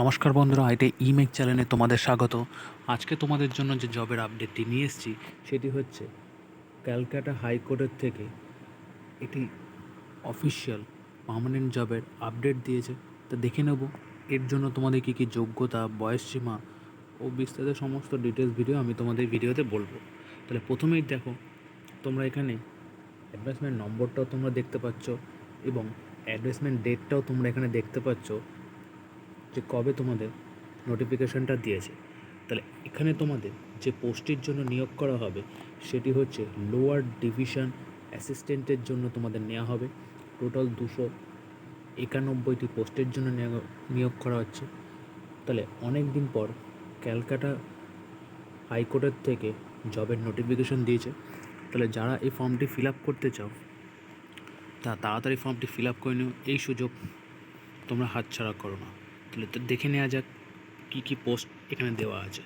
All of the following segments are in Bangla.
নমস্কার বন্ধুরা, আইটে ইমেক চ্যানেলে তোমাদের স্বাগত। আজকে তোমাদের জন্য যে জবের আপডেটটি নিয়ে এসেছি, সেটি হচ্ছে ক্যালকাটা হাইকোর্টের থেকে এটি অফিসিয়াল পার্মানেন্ট জবের আপডেট দিয়েছে। তা দেখে নেব, এর জন্য তোমাদের কী কী যোগ্যতা বয়সসীমা ও বিস্তারিত সমস্ত ডিটেলস ভিডিও আমি তোমাদের ভিডিওতে বলব। তাহলে প্রথমেই দেখো, তোমরা এখানে অ্যাডভার্টাইজমেন্ট নম্বরটাও তোমরা দেখতে পাচ্ছ এবং অ্যাডভার্টাইজমেন্ট ডেটটাও তোমরা এখানে দেখতে পাচ্ছ। যে কবে তোমাদের নোটিফিকেশানটা দিয়েছে? তাহলে এখানে তোমাদের যে পোস্টের জন্য নিয়োগ করা হবে, সেটি হচ্ছে লোয়ার ডিভিশন অ্যাসিস্ট্যান্টের জন্য তোমাদের নেওয়া হবে। টোটাল দুশো একানব্বইটি পোস্টের জন্য নিয়োগ করা হচ্ছে। তাহলে অনেক দিন পর ক্যালকাটা হাইকোর্টের থেকে জবের নোটিফিকেশন দিয়েছে। তাহলে যারা এই ফর্মটি ফিল আপ করতে চাও, তা তাড়াতাড়ি ফর্মটি ফিল আপ করে নিও। এই সুযোগ তোমরা হাতছাড়া করো না। তাহলে তো দেখে নেওয়া যাক কী কী পোস্ট এখানে দেওয়া আছে।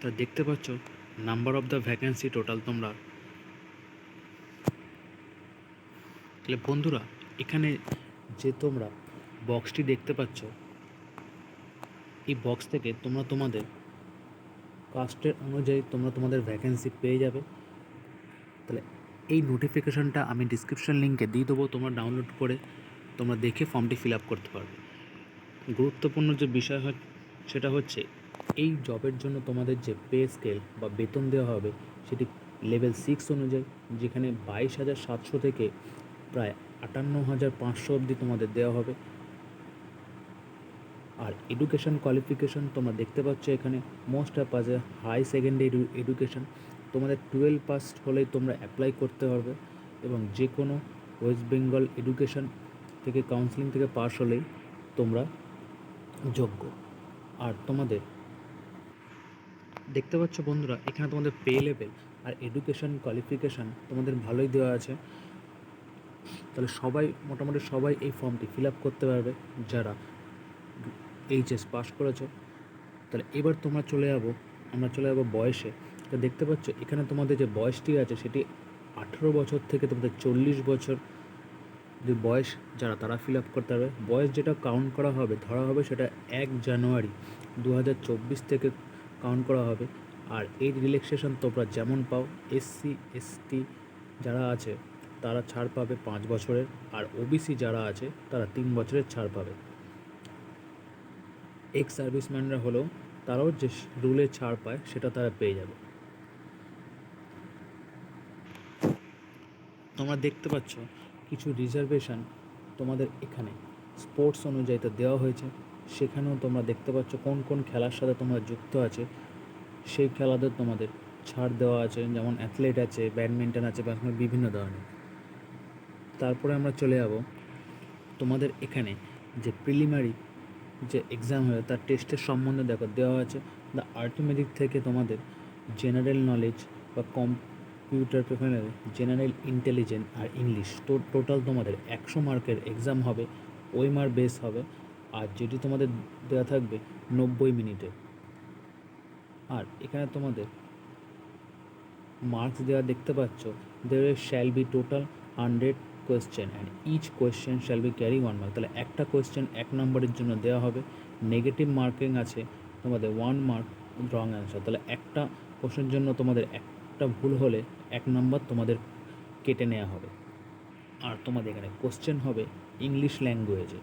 তা দেখতে পাচ্ছ number of the vacancy total তোমরা। তাহলে বন্ধুরা, এখানে যে তোমরা বক্সটি দেখতে পাচ্ছ, এই বক্স থেকে তোমরা তোমাদের কাস্টের অনুযায়ী তোমরা তোমাদের ভ্যাকেন্সি পেয়ে যাবে। তাহলে এই নোটিফিকেশনটা আমি ডিসক্রিপশন লিঙ্কে দিয়ে দেবো, তোমরা ডাউনলোড করে তোমরা দেখে ফর্মটি ফিল আপ করতে পারবে। গুরুত্বপূর্ণ যে বিষয় সেটা হচ্ছে এই জবের জন্য তোমাদের যে পে স্কেল বা বেতন দেওয়া হবে, সেটি লেভেল সিক্স অনুযায়ী, যেখানে বাইশ হাজার সাতশো থেকে প্রায় আটান্ন হাজার পাঁচশো অবধি তোমাদের দেওয়া হবে। আর এডুকেশন কোয়ালিফিকেশন তোমরা দেখতে পাচ্ছ এখানে মোস্ট অফ আছে হাই সেকেন্ডারি এডুকেশন তোমাদের টুয়েলভ পাস হলেই তোমরা অ্যাপ্লাই করতে পারবে এবং যে কোনো ওয়েস্ট বেঙ্গল এডুকেশন থেকে কাউন্সিলিং থেকে পাস হলেই তোমরা যোগ্য। আর তোমাদের, দেখতে পাচ্ছ বন্ধুরা, এখানে তোমাদের পে লেভেল আর এডুকেশন কোয়ালিফিকেশান তোমাদের ভালোই দেওয়া আছে। তাহলে সবাই, মোটামুটি সবাই এই ফর্মটি ফিল আপ করতে পারবে, যারা এইচএস পাস করেছ। তাহলে এবার তোমরা চলে যাব, আমরা চলে যাব বয়সে। তো দেখতে পাচ্ছ, এখানে তোমাদের যে বয়সটি আছে, সেটি আঠেরো বছর থেকে তোমাদের চল্লিশ বছর। যে বয়স যারা, তারা ফিল আপ করতে পারবে বয়স যেটা কাউন্ট করা হবে, ধরা হবে সেটা এক জানুয়ারি দু হাজার চব্বিশ থেকে কাউন্ট করা হবে। আর এই রিল্যাক্সেশন তোমরা যেমন পাও এসসি এসটি যারা আছে, তারা ছাড় পাবে পাঁচ বছরের। আর ওবিসি যারা আছে, তারা তিন বছরের ছাড় পাবে। এক্স সার্ভিসম্যানরা হলেও তারাও যে রুলে ছাড় পায়, সেটা তারা পেয়ে যাবে। তোমরা দেখতে পাচ্ছ কিছু রিজার্ভেশন তোমাদের এখানে। স্পোর্টস অনুযায়ী তো দেওয়া হয়েছে। সেখানেও তোমরা দেখতে পাচ্ছ কোন কোন খেলার সাথে তোমরা যুক্ত আছে। সেই খেলাদের তোমাদের ছাড় দেওয়া আছে, যেমন অ্যাথলেট আছে ব্যাডমিন্টন আছে বা বিভিন্ন ধরনের। তারপরে আমরা চলে যাব তোমাদের এখানে যে প্রিলিমারি যে এক্সাম হবে, তার টেস্টের সম্বন্ধে দেখো। দেওয়া আছে দ্য আর্টিমেটিক থেকে তোমাদের জেনারেল নলেজ বা কম্পিউটার প্রিফারেল জেনারেল ইন্টেলিজেন্স আর ইংলিশ তো টোটাল তোমাদের একশো মার্কের এক্সাম হবে, ওই মার্ক বেস হবে, আর যেটি তোমাদের দেওয়া থাকবে নব্বই মিনিটে। আর এখানে তোমাদের মার্কস দেওয়া দেখতে পাচ্ছ there shall be total hundred question and each question shall be carry one mark তাহলে একটা কোয়েশ্চেন এক নম্বরের জন্য দেওয়া হবে নেগেটিভ মার্কিং আছে, তোমাদের ওয়ান মার্ক রং অ্যান্সার তাহলে একটা কোশ্চেনের জন্য তোমাদের একটা ভুল হলে এক নম্বর তোমাদের কেটে নেওয়া হবে। আর তোমাদের এখানে কোশ্চেন হবে ইংলিশ ল্যাঙ্গুয়েজে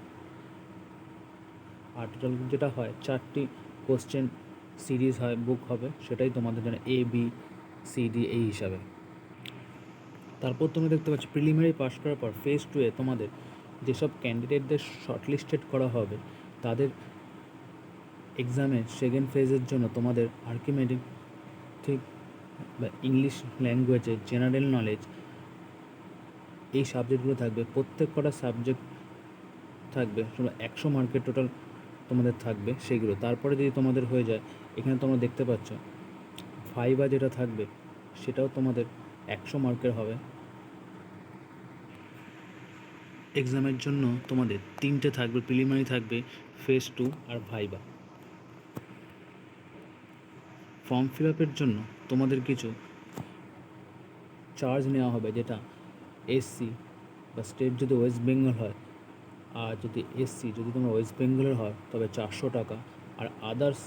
আর টোটাল যেটা হয়, চারটি কোশ্চেন সিরিজ হয় বুক হবে, সেটাই তোমাদের জন্য এ বি সি ডি এই হিসাবে। তারপর তোমরা দেখতে পাচ্ছ প্রিলিমিনারি পাস করার পর ফেজ টুয়ে তোমাদের যেসব ক্যান্ডিডেটদের শর্টলিস্টেড করা হবে, তাদের এক্সামের সেকেন্ড ফেজের জন্য তোমাদের আর্কিমেটিক ঠিক বা ইংলিশ ল্যাঙ্গুয়েজে জেনারেল নলেজ এই সাবজেক্টগুলো থাকবে। প্রত্যেক কটা সাবজেক্ট থাকবে সেগুলো একশো মার্কের টোটাল তোমাদের থাকবে সেগুলো। তারপরে যদি তোমাদের হয়ে যায়, এখানে তোমরা দেখতে পাচ্ছ ফাইবা যেটা থাকবে, সেটাও তোমাদের একশো মার্কের হবে। এক্সামের জন্য তোমাদের তিনটে থাকবে প্রিলিমারি থাকবে ফেজ টু আর ভাইবা ফর্ম ফিল আপের জন্য তোমাদের কিছু চার্জ নেওয়া হবে, যেটা এসসি বা স্টেট যদি ওয়েস্ট বেঙ্গল হয় আর যদি এসসি যদি তোমরা ওয়েস্ট বেঙ্গলের হয়, তবে চারশো টাকা। আর আদার্স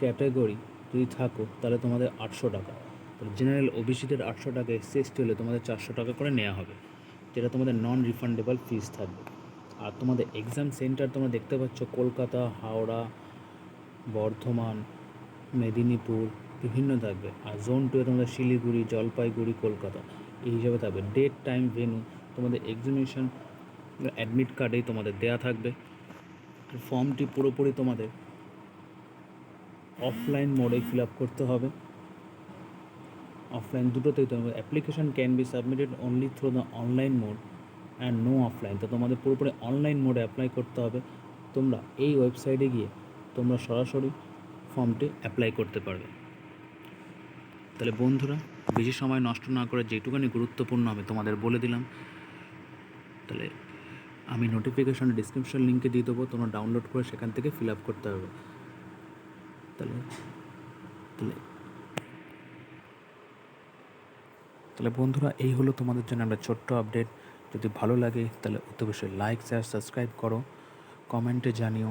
ক্যাটাগরি যদি থাকো, তাহলে তোমাদের আটশো টাকা। তাহলে জেনারেল ওবিসিদের আটশো টাকা এসসি এসটি হলে তোমাদের চারশো টাকা করে নেওয়া হবে, যেটা তোমাদের নন রিফান্ডেবল ফিস থাকবে। আর তোমাদের এক্সাম সেন্টার তোমরা দেখতে পাচ্ছ, কলকাতা, হাওড়া, বর্ধমান মেদিনীপুর, বিভিন্ন থাকবে। আর জোন টুয়ে তোমাদের শিলিগুড়ি, জলপাইগুড়ি, কলকাতা, এই হিসাবে থাকবে। ডেট টাইম ভেনু তোমাদের এক্সামিনেশন অ্যাডমিট কার্ডেই তোমাদের দেয়া থাকবে। ফর্মটি পুরোপুরি তোমাদের অফলাইন মোডে ফিল আপ করতে হবে। অফলাইন দুটোতেই তোমাদের application can be submitted only through the online mode and no offline তো তোমাদের পুরোপুরি অনলাইন মোডে অ্যাপ্লাই করতে হবে। তোমরা এই ওয়েবসাইটে গিয়ে তোমরা সরাসরি ফর্মটি অ্যাপ্লাই করতে পারবে। তাহলে বন্ধুরা, বেশি সময় নষ্ট না করে যেটুকানি গুরুত্বপূর্ণ আমি তোমাদের বলে দিলাম, তাহলে আমি নোটিফিকেশন ডিসক্রিপশন লিঙ্কে দিয়ে দেবো, তোমরা ডাউনলোড করে সেখান থেকে ফিল আপ করতে হবে তাহলে তাহলে তাহলে বন্ধুরা, এই হলো তোমাদের জন্য একটা ছোট্ট আপডেট যদি ভালো লাগে, তাহলে অতি অবশ্যই লাইক শেয়ার সাবস্ক্রাইব করো কমেন্টে জানিও।